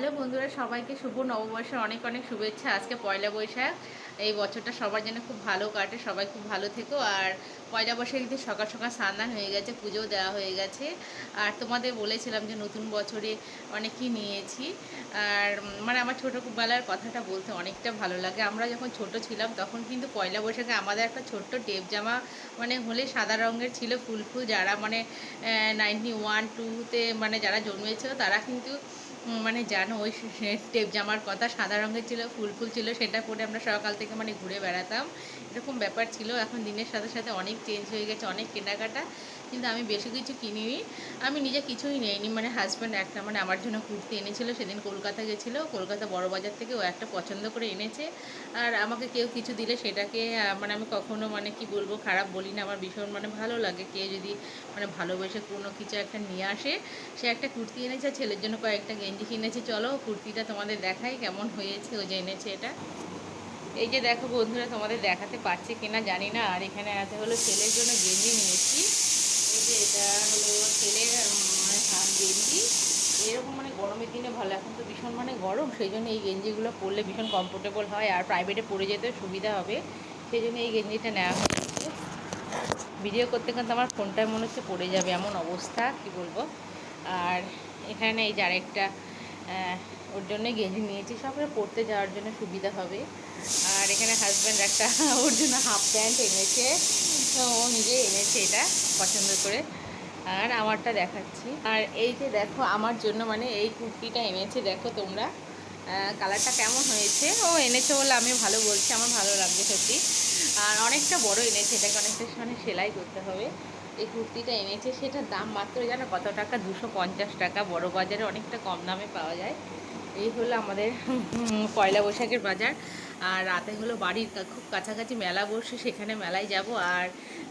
Hello বন্ধুরা, সবাইকে শুভ নববর্ষের অনেক অনেক শুভেচ্ছা। আজকে পয়লা বৈশাখ, এই বছরটা সবার জন্য খুব ভালো কাটে, সবাই খুব ভালো থেকো। আর পয়লা বৈশাখ দিন সকাল সকাল স্নান হয়ে গেছে পুজো দেওয়া হয়ে গেছে। আর তোমাদের বলেছিলাম যে নতুন বছরে অনেক কি নিয়েছি। আর মানে আমার ছোটোবেলার কথাটা বলতে অনেকটা ভালো লাগে। আমরা যখন ছোট ছিলাম, তখন কিন্তু পয়লা বৈশাখে আমাদের একটা ছোট্ট টেপ জামা মানে হলে সাদা রঙের ছিল ফুল ফুল। যারা মানে নাইনটি ওয়ান টুতে মানে যারা জন্মেছিল, তারা কিন্তু মানে জানো, ওই টেপ জামার কথা, সাদা রঙের ছিল, ফুল ফুল ছিল, সেটা পরে আমরা সকাল থেকে মানে ঘুরে বেড়াতাম। এরকম ব্যাপার ছিল, এখন দিনের সাথে সাথে অনেক চেঞ্জ হয়ে গেছে, অনেক কেনাকাটা, কিন্তু আমি বেশি কিছু কিনিনি। আমি নিজে কিছুই নেইনি মানে হাজব্যান্ড একটা মানে আমার জন্য কুর্তি এনেছিল, সেদিন কলকাতা গেছিল, কলকাতা বড় বাজার থেকে ও একটা পছন্দ করে এনেছে। আর আমাকে কেউ কিছু দিলে সেটাকে মানে আমি কখনো মানে কি বলব, খারাপ বলি না, আমার ভীষণ মানে ভালো লাগে। কেউ যদি মানে ভালোবেসে কোনো কিছু একটা নিয়ে আসে, সে একটা কুর্তি এনেছে, ছেলের জন্য কয়েকটা গেঞ্জি কিনেছি, চলো কুর্তিটা তোমাদের দেখাই কেমন হয়েছে, ও জেনেছে এটা। এই যে দেখো বন্ধুরা, তোমাদের দেখাতে পারছে কিনা জানি না, আর এখানে আছে হলো ছেলের জন্য গেঞ্জি নিয়েছি। এই যে এটা হলো ছেলের মানে হাফ গেঞ্জি। এরকম মানে গরমের দিনে ভালো, এখন তো ভীষণ মানে গরম, সেই জন্য এই গেঞ্জিগুলো পরলে ভীষণ কমফোর্টেবল হয়, আর প্রাইভেটে পরে যেতে সুবিধা হবে। সেই জন্য এই গেঞ্জিটা নেওয়া হয়েছে ভিডিও করতে করতে আমার ফোনটায় মনে হচ্ছে পড়ে যাবে এমন অবস্থা, কি বলব? আর এখানে এই যে আরেকটা ওর জন্য গেঞ্জি নিয়েছি। সবাই পড়তে যাওয়ার জন্য সুবিধা হবে। আর এখানে হাজব্যান্ড একটা, ওর জন্য হাফ প্যান্ট এনেছে। ও নিজে এনেছে এটা পছন্দ করে। আর আমারটা দেখাচ্ছি। আর এই যে দেখো, আমার জন্য মানে এই কুর্তিটা এনেছে, দেখো তোমরা। কালারটা কেমন হয়েছে? ও এনেছে বলে আমি ভালো বলছি, আমার ভালো লাগবে সত্যি। আর অনেকটা বড় এনেছে, এটাকে অনেকটা মানে সেলাই করতে হবে। এই কুর্তিটা এনেছে, সেটার দাম মাত্র জানো কত টাকা? দুশো পঞ্চাশ টাকা, বড় বাজারে অনেকটা কম দামে পাওয়া যায়। এই হলো আমাদের পয়লা বৈশাখের বাজার। আর রাতে হলো বাড়ির খুব কাছাকাছি মেলা বসে সেখানে মেলায় যাব। আর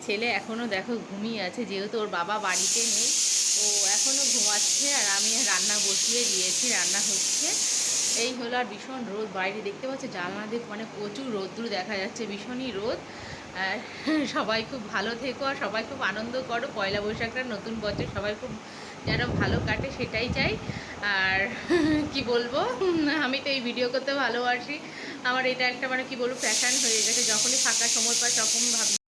ছেলে এখনও দেখো ঘুমিয়ে আছে, যেহেতু ওর বাবা বাড়িতে নেই, ও এখনও ঘুমাচ্ছে। আর আমি রান্না বসিয়ে দিয়েছি, রান্না হচ্ছে। এই হলো আর ভীষণ রোদ, বাইরে দেখতে পাচ্ছ জানলা দিয়ে মানে প্রচুর রোদ্দুর দেখা যাচ্ছে, ভীষণই রোদ। আর সবাই খুব ভালো থেকো আর সবাই খুব আনন্দ করো, পয়লা বৈশাখটা নতুন বছর সবাই খুব যেন ভালো কাটে সেটাই চাই। আর কি বলব, আমি তো এই ভিডিও করতে ভালোবাসি। আমার এটা একটা মানে কি বলব প্যাশান হয়ে গেছে, যখনই ফাঁকা সময় পাই তখন ভাবি